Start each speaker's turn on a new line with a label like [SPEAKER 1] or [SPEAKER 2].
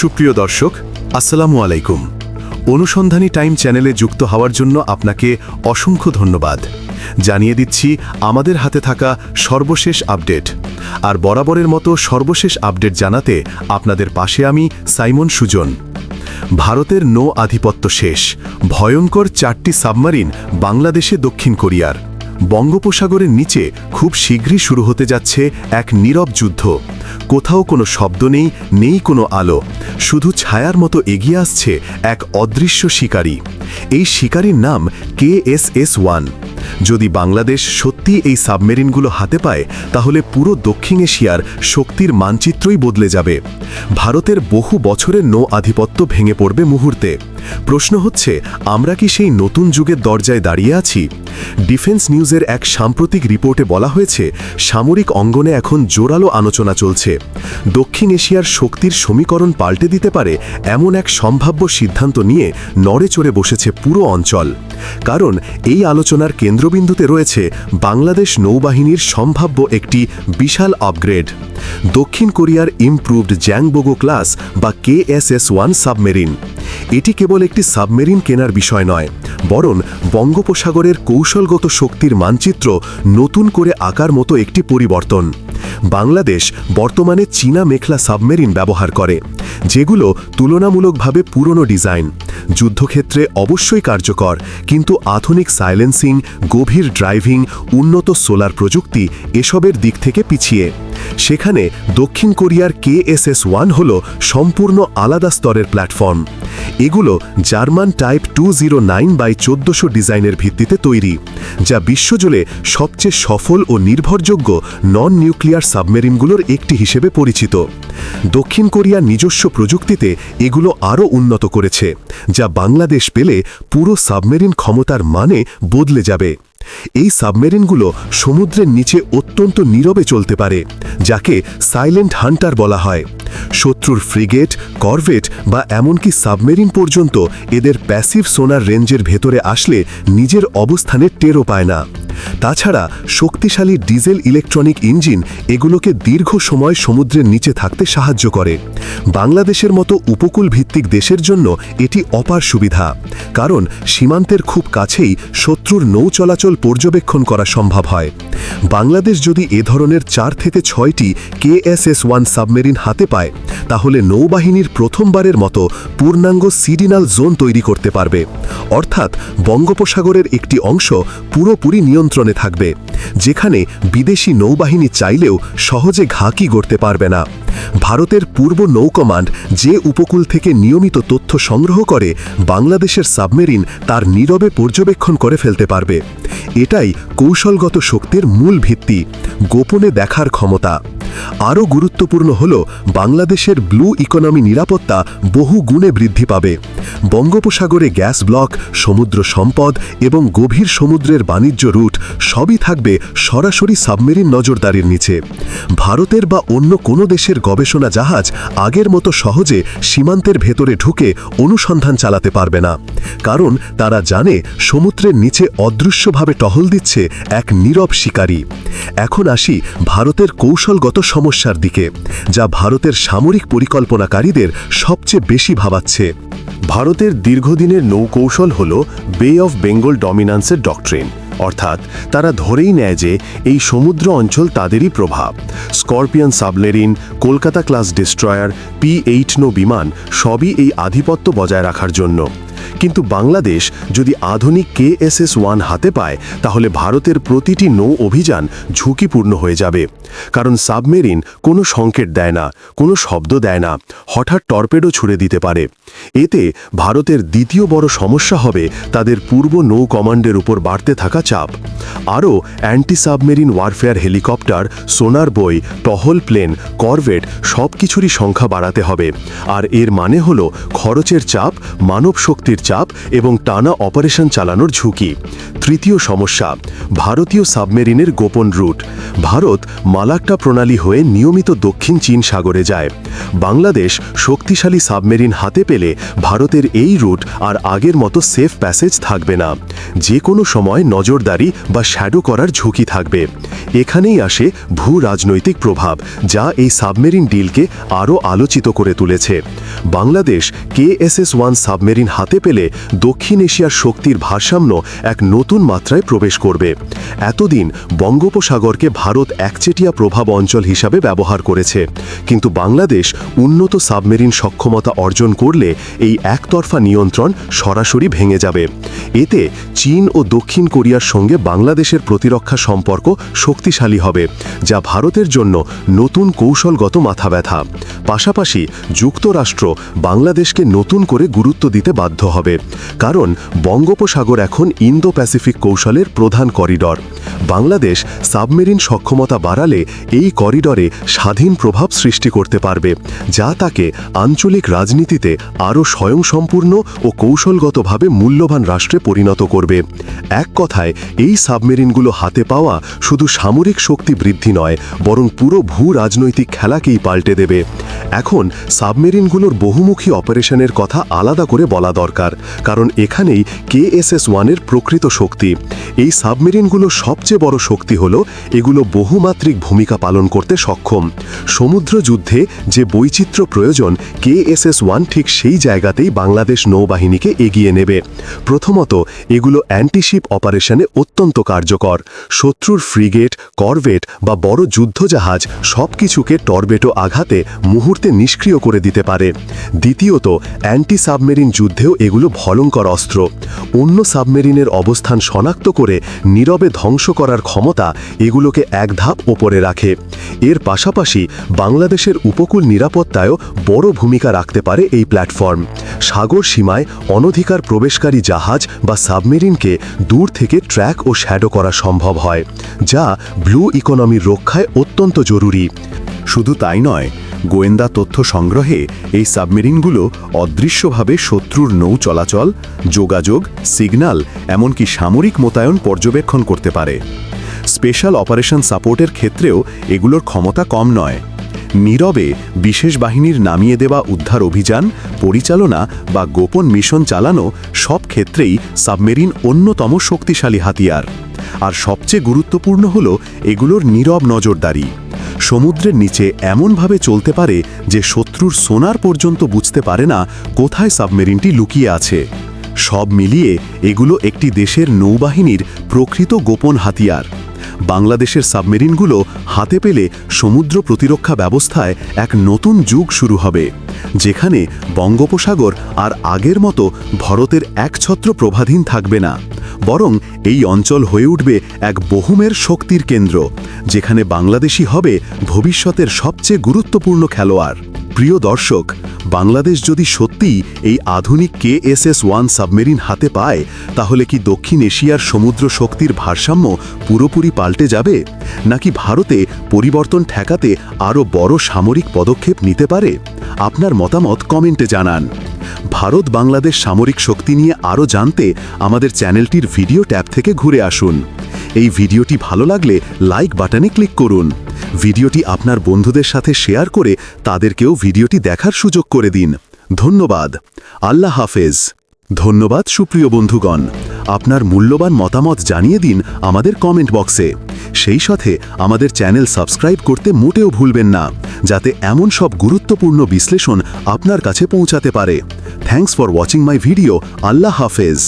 [SPEAKER 1] সুপ্রিয় দর্শক, আসসালামু আলাইকুম। অনুসন্ধানী টাইম চ্যানেলে যুক্ত হওয়ার জন্য আপনাকে অসংখ্য ধন্যবাদ। জানিয়ে দিচ্ছি, আমাদের হাতে থাকা সর্বশেষ আপডেট। আর বরাবরের মতো সর্বশেষ আপডেট জানাতে আপনাদের পাশে আমি সাইমন সুজন। ভারতের নৌ আধিপত্য শেষ। ভয়ঙ্কর চারটি সাবমারিন বাংলাদেশে দক্ষিণ কোরিয়ার। বঙ্গোপসাগরের নিচে খুব শীঘ্রই শুরু হতে যাচ্ছে এক নীরব যুদ্ধ। কোথাও কোনো শব্দ নেই নেই কোনো আলো। শুধু ছায়ার মতো এগিয়ে আসছে এক অদৃশ্য শিকারী। এই শিকারীর নাম কে এস এস ওয়ান। যদি বাংলাদেশ সত্যি এই সাবমেরিনগুলো হাতে পায়, তাহলে পুরো দক্ষিণ এশিয়ার শক্তির মানচিত্রই বদলে যাবে। ভারতের বহু বছরের নৌ আধিপত্য ভেঙে পড়বে মুহূর্তে। প্রশ্ন হচ্ছে, আমরা কি সেই নতুন যুগের দরজায় দাঁড়িয়ে আছি? ডিফেন্স নিউজের এক সাম্প্রতিক রিপোর্টে বলা হয়েছে, সামরিক অঙ্গনে এখন জোরালো আলোচনা চলছে। দক্ষিণ এশিয়ার শক্তির সমীকরণ পাল্টে দিতে পারে এমন এক সম্ভাব্য সিদ্ধান্ত নিয়ে নড়ে চড়ে বসেছে পুরো অঞ্চল। কারণ, এই আলোচনার কেন্দ্রবিন্দুতে রয়েছে বাংলাদেশ নৌবাহিনীর সম্ভাব্য একটি বিশাল আপগ্রেড দক্ষিণ কোরিয়ার ইমপ্রুভড জ্যাংবোগো ক্লাস বা কেএসএস ওয়ান সাবমেরিন। এটি কেবল একটি সাবমেরিন কেনার বিষয় নয়, বরং বঙ্গোপসাগরের কৌশলগত শক্তির মানচিত্র নতুন করে আকার মতো একটি পরিবর্তন। বাংলাদেশ বর্তমানে চীনা মেখলা সাবমেরিন ব্যবহার করে, যেগুলো তুলনামূলকভাবে পুরনো ডিজাইন। যুদ্ধক্ষেত্রে অবশ্যই কার্যকর, কিন্তু আধুনিক সাইলেন্সিং, গভীর ড্রাইভিং, উন্নত সোলার প্রযুক্তি এসবের দিক থেকে পিছিয়ে। সেখানে দক্ষিণ কোরিয়ার কেএসএস ওয়ান হল সম্পূর্ণ আলাদা স্তরের প্ল্যাটফর্ম। এগুলো German type two zero nine by চোদ্দশো ডিজাইনের ভিত্তিতে তৈরি, যা বিশ্বজুড়ে সবচেয়ে সফল ও নির্ভরযোগ্য নন নিউক্লিয়ার সাবমেরিনগুলোর একটি হিসেবে পরিচিত। দক্ষিণ কোরিয়ার নিজস্ব প্রযুক্তিতে এগুলো আরও উন্নত করেছে, যা বাংলাদেশ পেলে পুরো সাবমেরিন ক্ষমতার মানে বদলে যাবে। এই সাবমেরিনগুলো সমুদ্রের নিচে অত্যন্ত নীরবে চলতে পারে, যাকে সাইলেন্ট হান্টার বলা হয়। শত্রুর ফ্রিগেট, করভেট বা এমনকি সাবমেরিন পর্যন্ত এদের প্যাসিভ সোনার রেঞ্জের ভেতরে আসলে নিজের অবস্থানে টেরও পায় না। তাছাড়া শক্তিশালী ডিজেল ইলেকট্রনিক ইঞ্জিন এগুলোকে দীর্ঘ সময় সমুদ্রের নিচে থাকতে সাহায্য করে। বাংলাদেশের মতো উপকূল ভিত্তিক দেশের জন্য এটি অপার সুবিধা, কারণ সীমান্তের খুব কাছেই শত্রুর নৌ চলাচল পর্যবেক্ষণ করা সম্ভব হয়। বাংলাদেশ যদি এ ধরনের চার থেকে ছয়টি কেএসএস ওয়ান সাবমেরিন হাতে পায় তাহলে নৌবাহিনীর প্রথমবারের মতো পূর্ণাঙ্গ সিডিনাল জোন তৈরি করতে পারবে। অর্থাৎ বঙ্গোপসাগরের একটি অংশ পুরোপুরি নিয়ন্ত্রণে থাকবে, যেখানে বিদেশি নৌবাহিনী চাইলেও সহজে ঘাঁকি গড়তে পারবে না। ভারতের পূর্ব নৌ কমান্ড যে উপকূল থেকে নিয়মিত তথ্য সংগ্রহ করে বাংলাদেশের সাবমেরিন তার নীরবে পর্যবেক্ষণ করে ফেলতে পারবে। এটাই কৌশলগত শক্তির মূল ভিত্তি, গোপনে দেখার ক্ষমতা। আরও গুরুত্বপূর্ণ হল, বাংলাদেশের ব্লু ইকোনমি নিরাপত্তা বহু গুণে বৃদ্ধি পাবে। বঙ্গোপসাগরে গ্যাস ব্লক, সমুদ্র সম্পদ এবং গভীর সমুদ্রের বাণিজ্য রুট সবই থাকবে সরাসরি সাবমেরিন নজরদারির নিচে। ভারতের বা অন্য কোনো দেশের গবেষণা জাহাজ আগের মতো সহজে সীমান্তের ভেতরে ঢুকে অনুসন্ধান চালাতে পারবে না। কারণ তারা জানে সমুদ্রের নিচে অদৃশ্যভাবে টহল দিচ্ছে এক নীরব শিকারী। এখন আসি ভারতের কৌশলগত সমস্যার দিকে, যা ভারতের সামরিক পরিকল্পনাকারীদের সবচেয়ে বেশি ভাবাচ্ছে। ভারতের দীর্ঘদিনের নৌকৌশল হল বে অফ বেঙ্গল ডমিনান্সের ডকট্রেন অর্থাৎ তারা ধরেই নেয় যে এই সমুদ্র অঞ্চল তাদেরই প্রভাব। Scorpion submarine, Kolkata class destroyer, P eight no বিমান সবই এই আধিপত্য বজায় রাখার জন্য। কিন্তু বাংলাদেশ যদি আধুনিক কেএসএস ওয়ান হাতে পায়, তাহলে ভারতের প্রতিটি নৌ অভিযান ঝুঁকিপূর্ণ হয়ে যাবে। কারণ সাবমেরিন কোনো সংকেট দেয় না, কোনো শব্দ দেয় না, হঠাৎ টর্পেডো ছুড়ে দিতে পারে। এতে ভারতের দ্বিতীয় বড় সমস্যা হবে তাদের পূর্ব নৌ কমান্ডের উপর বাড়তে থাকা চাপ। আরও অ্যান্টি সাবমেরিন ওয়ারফেয়ার হেলিকপ্টার, সোনার বই, টহল প্লেন, করভেট সব কিছুরই সংখ্যা বাড়াতে হবে। আর এর মানে হল খরচের চাপ, মানব শক্তির চাপ এবং টানা অপারেশন চালানোর ঝুঁকি। তৃতীয় সমস্যা, ভারতীয় সাবমেরিনের গোপন রুট। ভারত মালাক্কা প্রণালী হয়ে নিয়মিত দক্ষিণ চীন সাগরে যায়। বাংলাদেশ শক্তিশালী সাবমেরিন হাতে পেলে ভারতের এই রুট আর আগের মতো সেফ প্যাসেজ থাকবে না। যে কোনো সময় নজরদারি বা শ্যাডো করার ঝুঁকি থাকবে। এখানেই আসে ভূ রাজনৈতিক প্রভাব, যা এই সাবমেরিন ডিলকে আরও আলোচিত করে তুলেছে। বাংলাদেশ কেএসএস ওয়ান সাবমেরিন হাতে পেলে দক্ষিণ এশিয়ার শক্তির ভারসাম্য এক নতুন মাত্রায় প্রবেশ করবে। এতদিন বঙ্গোপসাগরকে ভারত একচেটিয়া প্রভাব অঞ্চল হিসাবে ব্যবহার করেছে। কিন্তু বাংলাদেশ উন্নত সাবমেরিন সক্ষমতা অর্জন করলে এই একতরফা নিয়ন্ত্রণ সরাসরি ভেঙে যাবে। এতে চীন ও দক্ষিণ কোরিয়ার সঙ্গে বাংলাদেশের প্রতিরক্ষা সম্পর্ক শক্তিশালী হবে, যা ভারতের জন্য নতুন কৌশলগত মাথা ব্যথা পাশাপাশি যুক্তরাষ্ট্র বাংলাদেশকে নতুন করে গুরুত্ব দিতে বাধ্য হবে, কারণ বঙ্গোপসাগর এখন ইন্দো প্যাসিফিক কৌশলের প্রধান করিডর। বাংলাদেশ সাবমেরিন সক্ষমতা বাড়ালে এই করিডরে স্বাধীন প্রভাব সৃষ্টি করতে পারবে, যা তাকে আঞ্চলিক রাজনীতিতে আরও স্বয়ংসম্পূর্ণ ও কৌশলগতভাবে মূল্যবান রাষ্ট্রে পরিণত করবে। এক কথায়, এই সাবমেরিনগুলো হাতে পাওয়া শুধু সামরিক শক্তি বৃদ্ধি নয়, বরং পুরো ভূ রাজনৈতিক খেলাকেই পাল্টে দেবে। এখন সাবমেরিনগুলোর বহুমুখী অপারেশনের কথা আলাদা করে বলা দরকার, কারণ এখানেই কেএসএস ওয়ানের প্রকৃত শক্তি। এই সাবমেরিনগুলোর সবচেয়ে বড় শক্তি হল, এগুলো বহুমাত্রিক ভূমিকা পালন করতে সক্ষম। সমুদ্র যুদ্ধে যে বৈচিত্র্য প্রয়োজন, কেএসএস ওয়ান ঠিক সেই জায়গাতেই বাংলাদেশ নৌবাহিনীকে এগিয়ে নেবে। প্রথমত, এগুলো অ্যান্টিশিপ অপারেশনে অত্যন্ত কার্যকর শত্রুর ফ্রিগেট, করভেট বা বড় যুদ্ধজাহাজ সব কিছুকে টর্বেটো আঘাতে মুহূর্তে নিষ্ক্রিয় করে দিতে পারে। দ্বিতীয়ত অ্যান্টি সাবমেরিন যুদ্ধেও এগুলো ভয়ঙ্কর অস্ত্র। অন্য সাবমেরিনের অবস্থান শনাক্ত করে নীরবে ধ্বংস করার ক্ষমতা এগুলোকে এক ধাপ ওপরে রাখে। এর পাশাপাশি বাংলাদেশের উপকূল নিরাপত্তায়ও বড় ভূমিকা রাখতে পারে এই প্ল্যাটফর্ম। সাগর সীমায় অনধিকার প্রবেশকারী জাহাজ বা সাবমেরিনকে দূর থেকে ট্র্যাক ও শ্যাডো করা সম্ভব হয়, যা ব্লু ইকোনমির রক্ষায় অত্যন্ত জরুরি। শুধু তাই নয়, গোয়েন্দা তথ্য সংগ্রহে এই সাবমেরিনগুলো অদৃশ্যভাবে শত্রুর নৌ চলাচল, যোগাযোগ সিগন্যাল এমনকি সামরিক মোতায়েন পর্যবেক্ষণ করতে পারে। স্পেশাল অপারেশন সাপোর্টের ক্ষেত্রেও এগুলোর ক্ষমতা কম নয়। নীরবে বিশেষ বাহিনীর নামিয়ে দেওয়া উদ্ধার অভিযান, পরিচালনা বা গোপন মিশন চালানো সব ক্ষেত্রেই সাবমেরিন অন্যতম শক্তিশালী হাতিয়ার। আর সবচেয়ে গুরুত্বপূর্ণ হল এগুলোর নীরব নজরদারি। সমুদ্রের নিচে এমনভাবে চলতে পারে যে শত্রুর সোনার পর্যন্ত বুঝতে পারে না কোথায় সাবমেরিনটি লুকিয়ে আছে। সব মিলিয়ে এগুলো একটি দেশের নৌবাহিনীর প্রকৃত গোপন হাতিয়ার। বাংলাদেশের সাবমেরিনগুলো হাতে পেলে সমুদ্র প্রতিরক্ষা ব্যবস্থায় এক নতুন যুগ শুরু হবে, যেখানে বঙ্গোপসাগর আর আগের মতো ভারতের একছত্র প্রভাধীন থাকবে না, বরং এই অঞ্চল হয়ে উঠবে এক বহুমের শক্তির কেন্দ্র, যেখানে বাংলাদেশি হবে ভবিষ্যতের সবচেয়ে গুরুত্বপূর্ণ খেলোয়াড়। প্রিয় দর্শক বাংলাদেশ যদি সত্যিই এই আধুনিক কেএসএস ওয়ান সাবমেরিন হাতে পায়, তাহলে কি দক্ষিণ এশিয়ার সমুদ্র শক্তির ভারসাম্য পুরোপুরি পাল্টে যাবে? নাকি ভারতে পরিবর্তন ঠেকাতে আরও বড় সামরিক পদক্ষেপ নিতে পারে? আপনার মতামত কমেন্টে জানান। ভারত বাংলাদেশ সামরিক শক্তি নিয়ে আরও জানতে আমাদের চ্যানেলটির ভিডিও ট্যাব থেকে ঘুরে আসুন। এই ভিডিওটি ভালো লাগলে লাইক বাটনে ক্লিক করুন। ভিডিওটি আপনার বন্ধুদের সাথে শেয়ার করে তাদেরকেও ভিডিওটি দেখার সুযোগ করে দিন। ধন্যবাদ। আল্লাহ হাফেজ। ধন্যবাদ, সুপ্রিয় বন্ধুগণ। আপনার মূল্যবান মতামত জানিয়ে দিন আমাদের কমেন্ট বক্সে। সেই সাথে আমাদের চ্যানেল সাবস্ক্রাইব করতে মোটেও ভুলবেন না, যাতে এমন সব গুরুত্বপূর্ণ বিশ্লেষণ আপনার কাছে পৌঁছাতে পারে। Thanks for watching my video. আল্লাহ হাফেজ।